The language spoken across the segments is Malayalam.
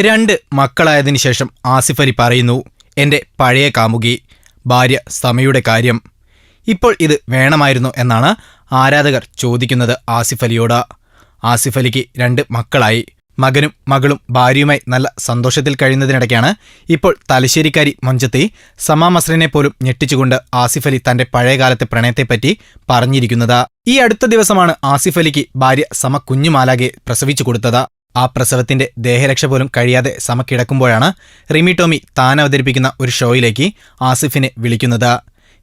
രണ്ട് മക്കളായതിനു ശേഷം ആസിഫ് അലി പറയുന്നു എന്റെ പഴയ കാമുകി ഭാര്യ സമയുടെ കാര്യം. ഇപ്പോൾ ഇത് വേണമായിരുന്നു എന്നാണ് ആരാധകർ ചോദിക്കുന്നത് ആസിഫ് അലിയോട്. ആസിഫ് അലിക്ക് രണ്ട് മക്കളായി. മകനും മകളും ഭാര്യയുമായി നല്ല സന്തോഷത്തിൽ കഴിയുന്നതിനിടയ്ക്കാണ് ഇപ്പോൾ തലശ്ശേരിക്കാരി മൊഞ്ചത്തി സമാ മസ്രനെ പോലും ഞെട്ടിച്ചുകൊണ്ട് ആസിഫ് അലി തന്റെ പഴയകാലത്തെ പ്രണയത്തെപ്പറ്റി പറഞ്ഞിരിക്കുന്നത്. ഈ അടുത്ത ദിവസമാണ് ആസിഫ് അലിക്ക് ഭാര്യ സമ കുഞ്ഞുമാലാകെ പ്രസവിച്ചു കൊടുത്തത്. ആ പ്രസവത്തിന്റെ ദേഹരക്ഷ പോലും കഴിയാതെ സമ കിടക്കുമ്പോഴാണ് റിമി ടോമി താൻ അവതരിപ്പിക്കുന്ന ഒരു ഷോയിലേക്ക് ആസിഫിനെ വിളിക്കുന്നത്.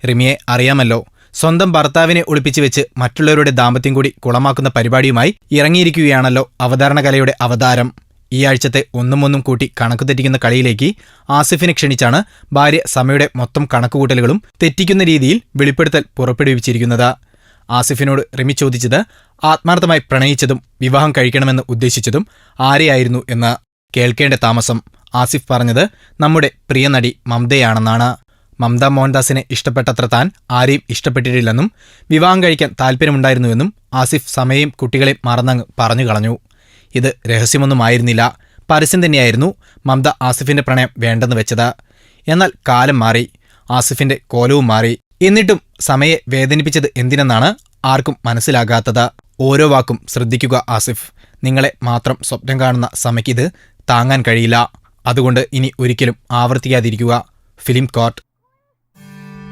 റിമിയെ അറിയാമല്ലോ സ്വന്തം ഭർത്താവിനെ ഒളിപ്പിച്ചു വെച്ച് മറ്റുള്ളവരുടെ ദാമ്പത്യം കൂടി കുളമാക്കുന്ന പരിപാടിയുമായി ഇറങ്ങിയിരിക്കുകയാണല്ലോ അവതരണ കലയുടെ അവതാരം. ഈ ആഴ്ചത്തെ ഒന്നും ഒന്നും കൂട്ടി കണക്ക് തെറ്റിക്കുന്ന കളിയിലേക്ക് ആസിഫിനെ ക്ഷണിച്ചാണ് ഭാര്യ സമയുടെ മൊത്തം കണക്കുകൂട്ടലുകളും തെറ്റിക്കുന്ന രീതിയിൽ വെളിപ്പെടുത്തൽ പുറപ്പെടുവിച്ചിരിക്കുന്നത്. ആസിഫിനോട് റിമി ചോദിച്ചത് ആത്മാർത്ഥമായി പ്രണയിച്ചതും വിവാഹം കഴിക്കണമെന്ന് ഉദ്ദേശിച്ചതും ആരെയായിരുന്നു എന്ന് കേൾക്കേണ്ട താമസം. ആസിഫ് പറഞ്ഞത് നമ്മുടെ പ്രിയ നടി മമതയാണെന്നാണ് മമത മോഹൻദാസിനെ ഇഷ്ടപ്പെട്ടത്ര താൻ ആരെയും ഇഷ്ടപ്പെട്ടിട്ടില്ലെന്നും വിവാഹം കഴിക്കാൻ താല്പര്യമുണ്ടായിരുന്നുവെന്നും ആസിഫ് സമയം കുട്ടികളെ മറന്നങ്ങ് പറഞ്ഞു കളഞ്ഞു. ഇത് രഹസ്യമൊന്നുമായിരുന്നില്ല. പരസ്യം തന്നെയായിരുന്നു മമത ആസിഫിന്റെ പ്രണയം വേണ്ടെന്ന് വെച്ചത്. എന്നാൽ കാലം മാറി ആസിഫിന്റെ കോലവും മാറി. എന്നിട്ടും സമയെ വേദനിപ്പിച്ചത് എന്തിനെന്നാണ് ആർക്കും മനസ്സിലാകാത്തത്. ഓരോ വാക്കും ശ്രദ്ധിക്കുക ആസിഫ്. നിങ്ങളെ മാത്രം സ്വപ്നം കാണുന്ന സമയ്ക്കിത് താങ്ങാൻ കഴിയില്ല. അതുകൊണ്ട് ഇനി ഒരിക്കലും ആവർത്തിക്കാതിരിക്കുക. Film court.